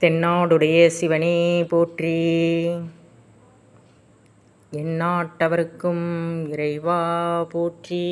தென்னாடுடைய சிவனே போற்றி. எந்நாட்டவருக்கும் இறைவா போற்றி.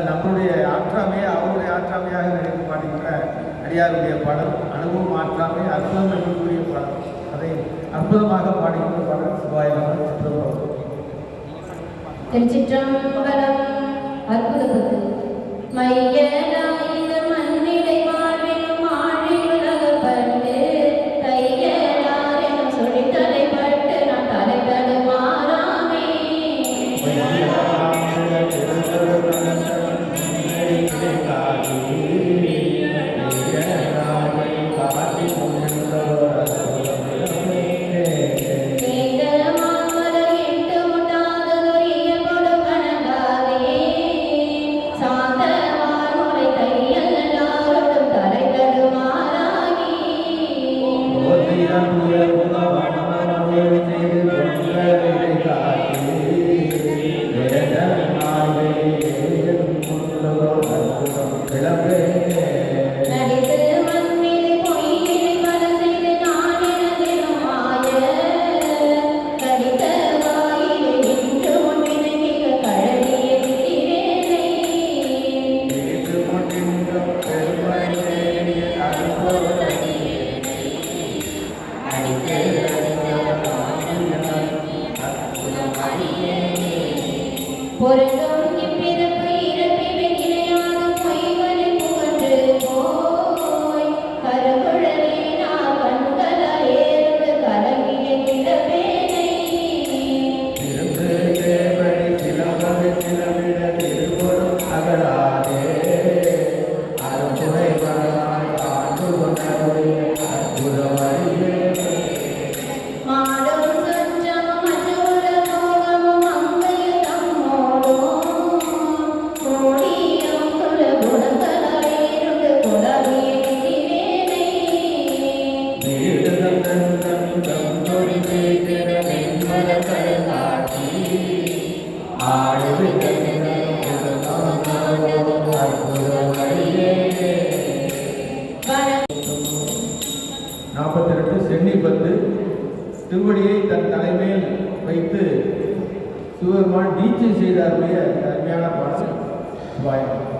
ஆனால் நம்மளுடைய ஆற்றாமையை அவருடைய ஆற்றாமையாக நினைத்து பாடுகின்ற அடியாருடைய பாடல் அனுபவம் ஆற்றாமை அற்புதம் என்பதற்குரிய பாடல். அதை அற்புதமாக பாடுகின்ற பாடல் சிவாயமாக திருச்சிற்றம்பலம் அற்புதப்பட்டு மைய பொருந்தும் நாற்பத்தி ரெண்டு சென்னி பத்து திருவடியை தன் தலைமையில் வைத்து சிவபெருமான் நீச்சல் செய்தாருடைய அருமையான பாடல். பாயம்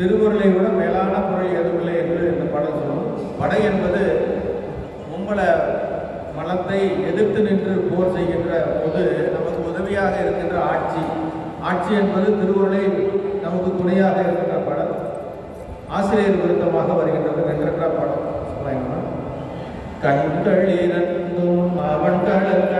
திருவுருளை விட மேலான பொருள் எதுவில்லை என்று இந்த படம் சொல்லும். படை என்பது மும்பல மலத்தை எதிர்த்து நின்று போர் செய்கின்ற போது நமக்கு உதவியாக இருக்கின்ற ஆட்சி. ஆட்சி என்பது திருவுருளை நமக்கு துணையாக இருக்கின்ற படம் ஆசிரியர் விருத்தமாக வருகின்றது வென்ற படம் சொல்லலாமா? கண்கள் இரண்டும் அவன் கண்கள்